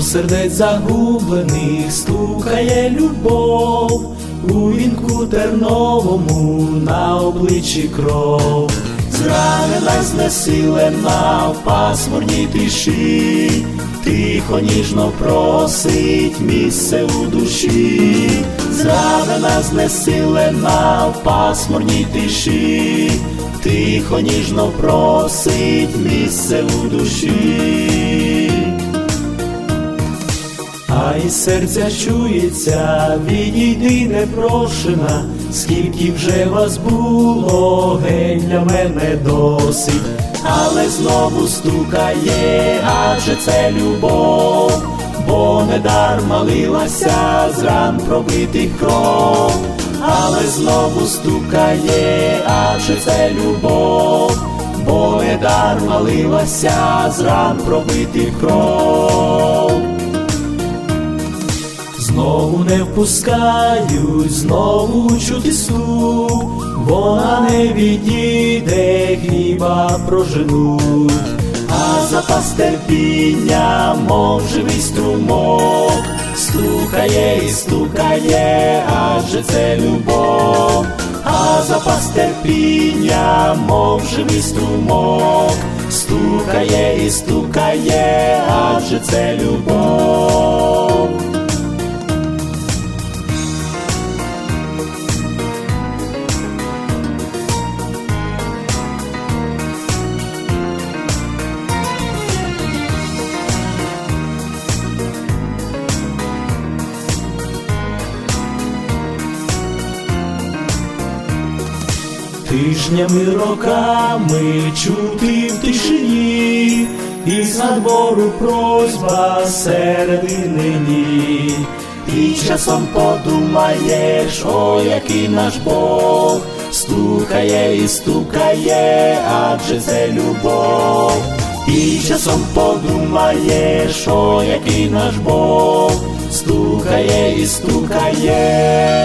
сердець загублених стукає любов, у вінку терновому на обличчі кров, зранена, знесилена в пасмурній тиші, тихо ніжно просить місце у душі, зранена, знесилена в пасмурній тиші, тихо ніжно просить місце у душі. А із серця чується, відійди непрошена, скільки вже вас було, геть для мене досить, але знову стукає, адже це любов, бо недарма лилася з ран пробитих кров, але знову стукає, адже це любов, бо недарма лилася з ран пробитих кров. Не впускають, знову чути стук, вона не відійде, хліба проженуть, а запас терпіння, мов живий струмок, стукає і стукає, адже це любов, а запас терпіння, мов живий струмок, стукає і стукає, адже це любов. Тижнями, роками чути в тишині, і з надвору просьба середини. І часом подумаєш, о, який наш Бог, стукає і стукає, адже це любов. І часом подумаєш, о, який наш Бог, стукає і стукає,